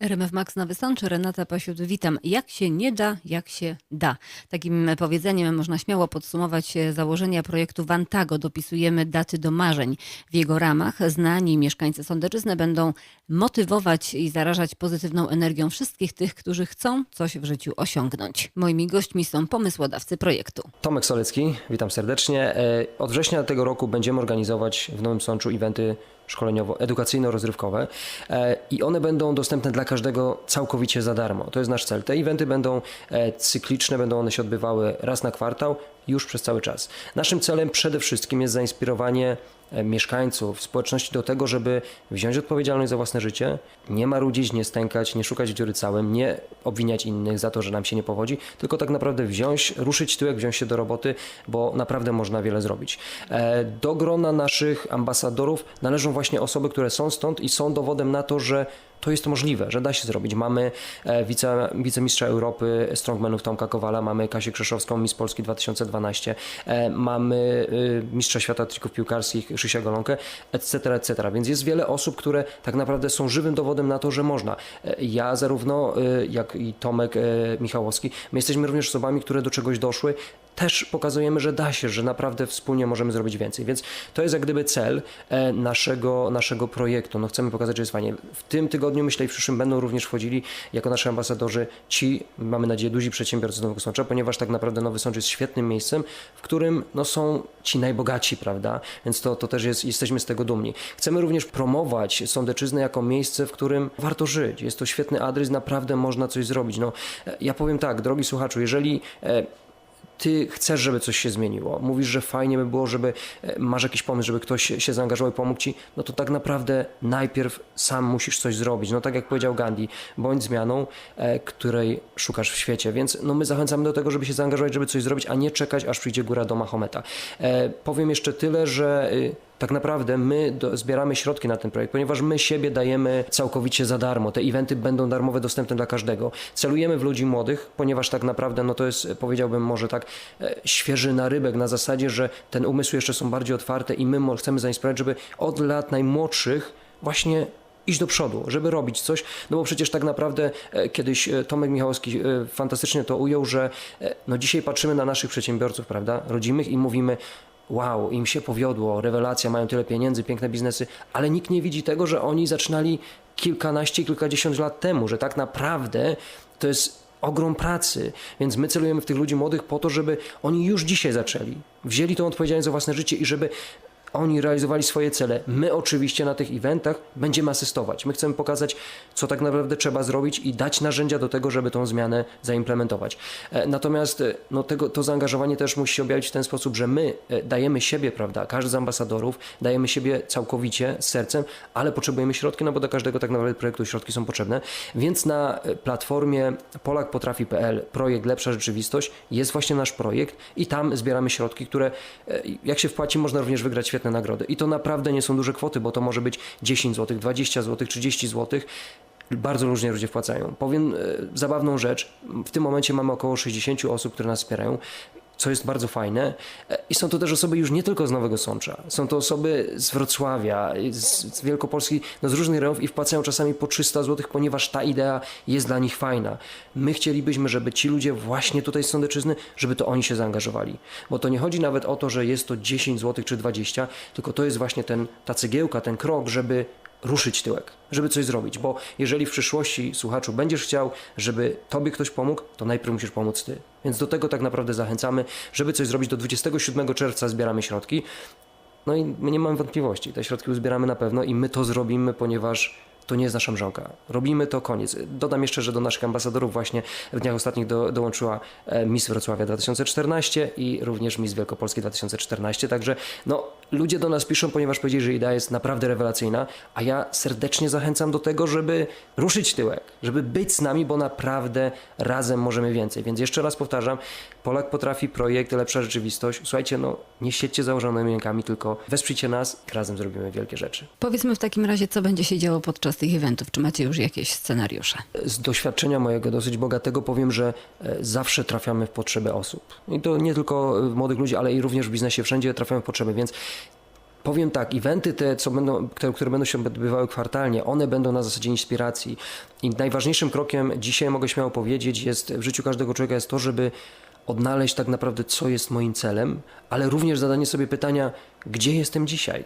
RMF Max na Wysączy, Renata Pasiut, witam. Jak się nie da, jak się da. Takim powiedzeniem można śmiało podsumować e, założenia projektu Wantago. Dopisujemy daty do marzeń. W jego ramach znani mieszkańcy Sądeczyzny będą motywować i zarażać pozytywną energią wszystkich tych, którzy chcą coś w życiu osiągnąć. Moimi gośćmi są pomysłodawcy projektu. Tomek Solecki, witam serdecznie. E, Od września tego roku będziemy organizować w Nowym Sączu eventy szkoleniowo-edukacyjno-rozrywkowe e, i one będą dostępne dla każdego całkowicie za darmo. To jest nasz cel. Te eventy będą e, cykliczne, będą one się odbywały raz na kwartał, już przez cały czas. Naszym celem przede wszystkim jest zainspirowanie mieszkańców, społeczności do tego, żeby wziąć odpowiedzialność za własne życie, nie marudzić, nie stękać, nie szukać dziury całym, nie obwiniać innych za to, że nam się nie powodzi, tylko tak naprawdę wziąć, ruszyć tyłek, wziąć się do roboty, bo naprawdę można wiele zrobić. E, Do grona naszych ambasadorów należą właśnie osoby, które są stąd i są dowodem na to, że to jest możliwe, że da się zrobić. Mamy e, wice, wicemistrza Europy strongmanów Tomka Kowala, mamy Kasię Krzeszowską, Miss Polski 2012, e, mamy e, mistrza świata trików piłkarskich Krzysia Golonkę, etc., etc. Więc jest wiele osób, które tak naprawdę są żywym dowodem na to, że można. Ja zarówno, jak i Tomek Michałowski, my jesteśmy również osobami, które do czegoś doszły, też pokazujemy, że da się, że naprawdę wspólnie możemy zrobić więcej. Więc to jest jak gdyby cel e, naszego, naszego projektu. No chcemy pokazać, że jest fajnie. W tym tygodniu, myślę, i w przyszłym będą również wchodzili jako nasi ambasadorzy ci, mamy nadzieję, duzi przedsiębiorcy z Nowego Sącza, ponieważ tak naprawdę Nowy Sącz jest świetnym miejscem, w którym no, są ci najbogaci, prawda? Więc to, to też jest, jesteśmy z tego dumni. Chcemy również promować Sądeczyznę jako miejsce, w którym warto żyć. Jest to świetny adres, naprawdę można coś zrobić. No, e, ja powiem tak, drogi słuchaczu, jeżeli e, ty chcesz, żeby coś się zmieniło, mówisz, że fajnie by było, żeby e, masz jakiś pomysł, żeby ktoś się- zaangażował i pomógł ci, no to tak naprawdę najpierw sam musisz coś zrobić. No tak jak powiedział Gandhi, bądź zmianą, e, której szukasz w świecie. Więc no my zachęcamy do tego, żeby się zaangażować, żeby coś zrobić, a nie czekać, aż przyjdzie góra do Mahometa. E, powiem jeszcze tyle, że y, tak naprawdę my do, zbieramy środki na ten projekt, ponieważ my siebie dajemy całkowicie za darmo. Te eventy będą darmowe, dostępne dla każdego. Celujemy w ludzi młodych, ponieważ tak naprawdę no to jest, powiedziałbym może tak, e, świeży narybek na zasadzie, że ten umysły jeszcze są bardziej otwarte i my chcemy zainspirować, żeby od lat najmłodszych właśnie iść do przodu, żeby robić coś, no bo przecież tak naprawdę e, kiedyś e, Tomek Michałowski fantastycznie to ujął, że no dzisiaj patrzymy na naszych przedsiębiorców, prawda, rodzimych i mówimy, wow, im się powiodło, rewelacja, mają tyle pieniędzy, piękne biznesy, ale nikt nie widzi tego, że oni zaczynali kilkanaście, kilkadziesiąt lat temu, że tak naprawdę to jest ogrom pracy, więc my celujemy w tych ludzi młodych po to, żeby oni już dzisiaj zaczęli, wzięli tą odpowiedzialność za własne życie i żeby oni realizowali swoje cele. My oczywiście na tych eventach będziemy asystować. My chcemy pokazać, co tak naprawdę trzeba zrobić i dać narzędzia do tego, żeby tą zmianę zaimplementować. E, Natomiast e, no, tego, to zaangażowanie też musi się objawić w ten sposób, że my e, dajemy siebie, prawda, każdy z ambasadorów, dajemy siebie całkowicie, z sercem, ale potrzebujemy środki, no bo do każdego tak naprawdę projektu środki są potrzebne. Więc na platformie polakpotrafi.pl projekt Lepsza Rzeczywistość jest właśnie nasz projekt i tam zbieramy środki, które jak się wpłaci, można również wygrać świetne nagrody. I to naprawdę nie są duże kwoty, bo to może być 10 zł, 20 zł, 30 zł. Bardzo różnie ludzie wpłacają. Powiem e, zabawną rzecz. W tym momencie mamy około 60 osób, które nas wspierają co jest bardzo fajne. E, I są to też osoby już nie tylko z Nowego Sącza. Są to osoby z Wrocławia, z, Wielkopolski, no z różnych rejonów i wpłacają czasami po 300 zł, ponieważ ta idea jest dla nich fajna. My chcielibyśmy, żeby ci ludzie właśnie tutaj z Sądeczyzny, żeby to oni się zaangażowali. Bo to nie chodzi nawet o to, że jest to 10 zł czy 20, tylko to jest właśnie ten, ta cegiełka, ten krok, żeby ruszyć tyłek, żeby coś zrobić, bo jeżeli w przyszłości, słuchaczu, będziesz chciał, żeby tobie ktoś pomógł, to najpierw musisz pomóc ty. Więc do tego tak naprawdę zachęcamy, żeby coś zrobić. Do 27 czerwca zbieramy środki. No i my nie mamy wątpliwości, te środki uzbieramy na pewno i my to zrobimy, ponieważ to nie jest nasza mrzonka. Robimy to, koniec. Dodam jeszcze, że do naszych ambasadorów właśnie w dniach ostatnich do, dołączyła e, Miss Wrocławia 2014 i również Miss Wielkopolski 2014, także no, ludzie do nas piszą, ponieważ powiedzieli, że idea jest naprawdę rewelacyjna, a ja serdecznie zachęcam do tego, żeby ruszyć tyłek, żeby być z nami, bo naprawdę razem możemy więcej. Więc jeszcze raz powtarzam, Polak potrafi projekt Lepsza Rzeczywistość. Słuchajcie, no nie siedźcie założonymi rękami, tylko wesprzyjcie nas, razem zrobimy wielkie rzeczy. Powiedzmy w takim razie, co będzie się działo podczas tych eventów. Czy macie już jakieś scenariusze? Z doświadczenia mojego dosyć bogatego powiem, że e, zawsze trafiamy w potrzeby osób. I to nie tylko e, młodych ludzi, ale i również w biznesie wszędzie trafiamy w potrzeby, więc Powiem tak, eventy te, co będą, które, które będą się odbywały kwartalnie, one będą na zasadzie inspiracji. I najważniejszym krokiem dzisiaj, mogę śmiało powiedzieć, jest w życiu każdego człowieka jest to, żeby odnaleźć tak naprawdę, co jest moim celem, ale również zadanie sobie pytania, gdzie jestem dzisiaj.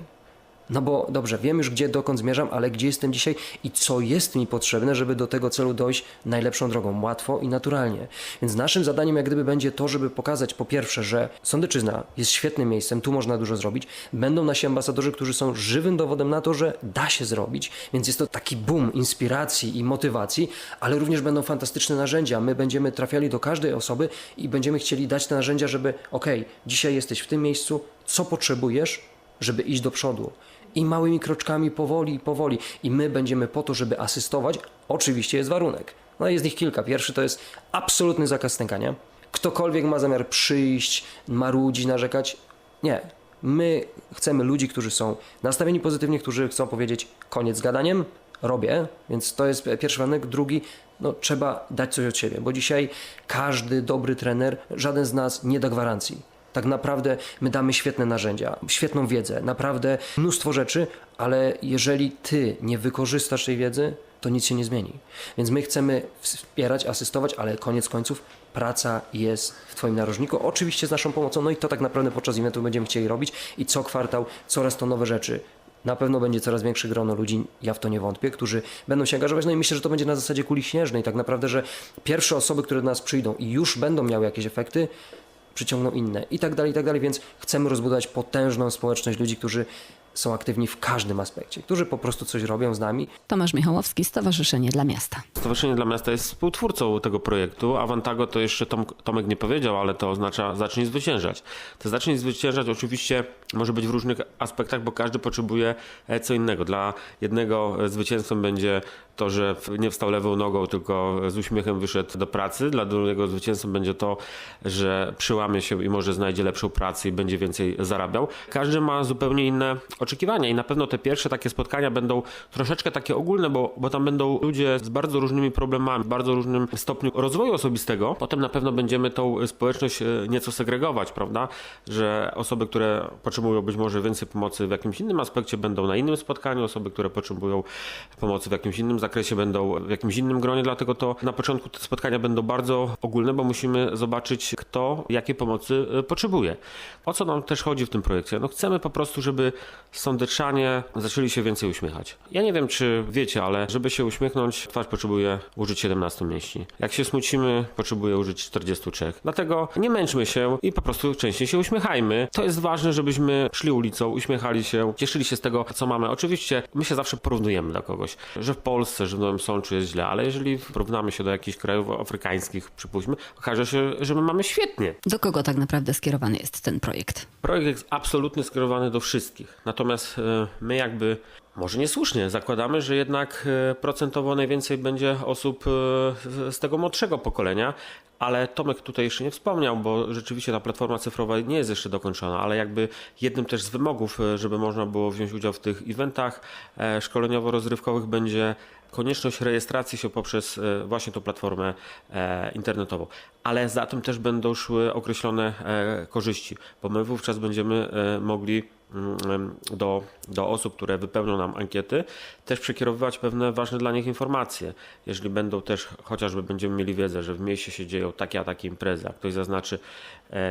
No bo dobrze, wiem już gdzie, dokąd zmierzam, ale gdzie jestem dzisiaj i co jest mi potrzebne, żeby do tego celu dojść najlepszą drogą, łatwo i naturalnie. Więc naszym zadaniem jak gdyby będzie to, żeby pokazać po pierwsze, że Sądeczyzna jest świetnym miejscem, tu można dużo zrobić. Będą nasi ambasadorzy, którzy są żywym dowodem na to, że da się zrobić, więc jest to taki boom inspiracji i motywacji, ale również będą fantastyczne narzędzia. My będziemy trafiali do każdej osoby i będziemy chcieli dać te narzędzia, żeby okej, dzisiaj jesteś w tym miejscu, co potrzebujesz, żeby iść do przodu. I małymi kroczkami, powoli, powoli. I my będziemy po to, żeby asystować. Oczywiście jest warunek. No jest ich kilka. Pierwszy to jest absolutny zakaz stękania. Ktokolwiek ma zamiar przyjść, marudzić, narzekać, nie. My chcemy ludzi, którzy są nastawieni pozytywnie, którzy chcą powiedzieć koniec z gadaniem, robię, więc to jest pierwszy warunek. Drugi, no trzeba dać coś od siebie, bo dzisiaj każdy dobry trener, żaden z nas nie da gwarancji. Tak naprawdę my damy świetne narzędzia, świetną wiedzę, naprawdę mnóstwo rzeczy, ale jeżeli ty nie wykorzystasz tej wiedzy, to nic się nie zmieni. Więc my chcemy wspierać, asystować, ale koniec końców praca jest w Twoim narożniku. Oczywiście z naszą pomocą, no i to tak naprawdę podczas eventu będziemy chcieli robić i co kwartał coraz to nowe rzeczy. Na pewno będzie coraz większe grono ludzi, ja w to nie wątpię, którzy będą się angażować. No i myślę, że to będzie na zasadzie kuli śnieżnej. Tak naprawdę, że pierwsze osoby, które do nas przyjdą i już będą miały jakieś efekty, przyciągną inne i tak dalej, i tak dalej, więc chcemy rozbudować potężną społeczność ludzi, którzy są aktywni w każdym aspekcie, którzy po prostu coś robią z nami. Tomasz Michałowski, Stowarzyszenie dla Miasta. Stowarzyszenie dla Miasta jest współtwórcą tego projektu. Avantago to jeszcze Tom, Tomek nie powiedział, ale to oznacza zacznij zwyciężać. To zacznij zwyciężać oczywiście może być w różnych aspektach, bo każdy potrzebuje e, co innego. Dla jednego e, zwycięstwem będzie to, że nie wstał lewą nogą, tylko z uśmiechem wyszedł do pracy. Dla drugiego zwycięstwem będzie to, że przyłamie się i może znajdzie lepszą pracę i będzie więcej zarabiał. Każdy ma zupełnie inne oczekiwania i na pewno te pierwsze takie spotkania będą troszeczkę takie ogólne, bo, bo tam będą ludzie z bardzo różnymi problemami, bardzo różnym stopniu rozwoju osobistego. Potem na pewno będziemy tą społeczność e, nieco segregować, prawda? Że osoby, które potrzebują być może więcej pomocy w jakimś innym aspekcie będą na innym spotkaniu, osoby, które potrzebują pomocy w jakimś innym zakresie będą w jakimś innym gronie, dlatego to na początku te spotkania będą bardzo ogólne, bo musimy zobaczyć, kto jakiej pomocy e, potrzebuje. O co nam też chodzi w tym projekcie? No chcemy po prostu, żeby sądeczanie zaczęli się więcej uśmiechać. Ja nie wiem, czy wiecie, ale żeby się uśmiechnąć, twarz potrzebuje użyć 17 mięśni. Jak się smucimy, potrzebuje użyć 43. Dlatego nie męczmy się i po prostu częściej się uśmiechajmy. To jest ważne, żebyśmy szli ulicą, uśmiechali się, cieszyli się z tego, co mamy. Oczywiście my się zawsze porównujemy do kogoś, że w Polsce, że w Nowym Sączu jest źle, ale jeżeli porównamy się do jakichś krajów afrykańskich, przypuśćmy, okaże się, że my mamy świetnie. Do kogo tak naprawdę skierowany jest ten projekt? Projekt jest absolutnie skierowany do wszystkich. Natomiast e, my jakby, może niesłusznie, zakładamy, że jednak e, procentowo najwięcej będzie osób e, z- tego młodszego pokolenia, ale Tomek tutaj jeszcze nie wspomniał, bo rzeczywiście ta platforma cyfrowa nie jest jeszcze dokończona, ale jakby jednym też z wymogów, żeby można było wziąć udział w tych eventach szkoleniowo-rozrywkowych będzie konieczność rejestracji się poprzez e, właśnie tą platformę e, internetową. Ale za tym też będą szły określone e, korzyści, bo my wówczas będziemy mogli mm, do, do osób, które wypełnią nam ankiety, też przekierowywać pewne ważne dla nich informacje. Jeżeli będą też, chociażby będziemy mieli wiedzę, że w mieście się dzieją takie a takie imprezy, a ktoś zaznaczy,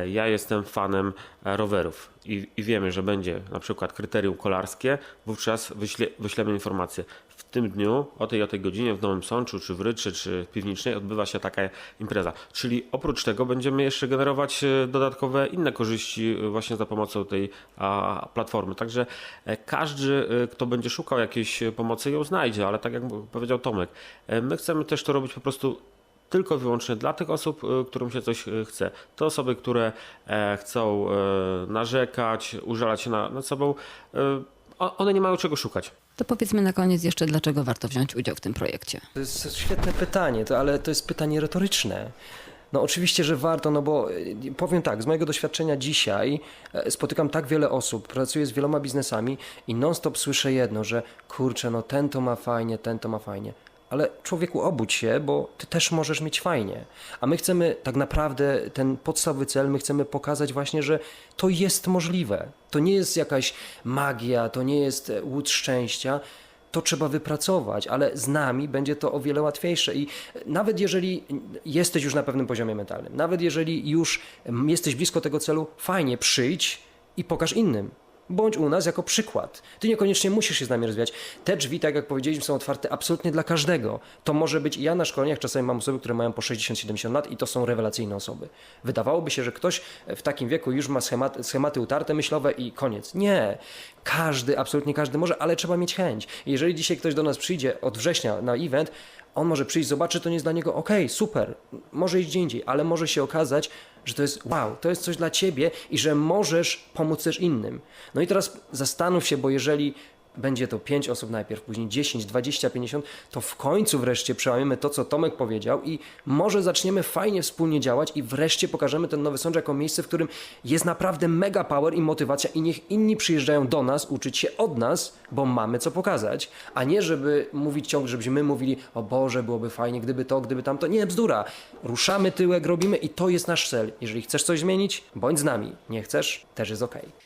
ja jestem fanem rowerów i, i wiemy, że będzie na przykład kryterium kolarskie, wówczas wyśle, wyślemy informację. Tym dniu, o tej o tej godzinie w Nowym Sączu, czy w Ryczy, czy w Piwnicznej odbywa się taka impreza. Czyli oprócz tego będziemy jeszcze generować e, dodatkowe inne korzyści e, właśnie za pomocą tej a, platformy. Także e, każdy, kto będzie szukał jakiejś pomocy, ją znajdzie, ale tak jak powiedział Tomek, my chcemy też to robić po prostu tylko i wyłącznie dla tych osób, którym się coś chce. To osoby, które chcą narzekać, użalać się na- nad sobą, one nie mają czego szukać. To powiedzmy na koniec jeszcze, dlaczego warto wziąć udział w tym projekcie. To jest świetne pytanie, to, ale to jest pytanie retoryczne. No oczywiście, że warto, no bo y, powiem tak, z mojego doświadczenia dzisiaj e, spotykam tak wiele osób, pracuję z wieloma biznesami i non-stop słyszę jedno, że kurczę, no ten to ma fajnie, ten to ma fajnie. Ale człowieku obudź się, bo ty też możesz mieć fajnie. A my chcemy tak naprawdę ten podstawowy cel, my chcemy pokazać właśnie, że to jest możliwe. To nie jest jakaś magia, to nie jest e, łód szczęścia. To trzeba wypracować, ale z nami będzie to o wiele łatwiejsze. I nawet jeżeli jesteś już na pewnym poziomie mentalnym, nawet jeżeli już jesteś blisko tego celu, fajnie przyjdź i pokaż innym. Bądź u nas jako przykład. Ty niekoniecznie musisz się z nami rozwijać. Te drzwi, tak jak powiedzieliśmy, są otwarte absolutnie dla każdego. To może być, ja na szkoleniach czasami mam osoby, które mają po 60-70 lat i to są rewelacyjne osoby. Wydawałoby się, że ktoś w takim wieku już ma schematy, schematy utarte myślowe i koniec. Nie. Każdy, absolutnie każdy może, ale trzeba mieć chęć. Jeżeli dzisiaj ktoś do nas przyjdzie od września na event, on może przyjść, zobaczy, to nie jest dla niego ok, super, może iść gdzie indziej, ale może się okazać, że to jest wow, to jest coś dla ciebie i że możesz pomóc też innym. No i teraz zastanów się, bo jeżeli będzie to 5 osób najpierw, później 10, 20, 50, to w końcu wreszcie przełamiemy to, co Tomek powiedział i może zaczniemy fajnie wspólnie działać i wreszcie pokażemy ten nowy sąd jako miejsce, w którym jest naprawdę mega power i motywacja i niech inni przyjeżdżają do nas, uczyć się od nas, bo mamy co pokazać, a nie żeby mówić ciągle, żebyśmy my mówili, o Boże, byłoby fajnie, gdyby to, gdyby tamto. Nie, bzdura. Ruszamy tyłek, robimy i to jest nasz cel. Jeżeli chcesz coś zmienić, bądź z nami. Nie chcesz, też jest okej.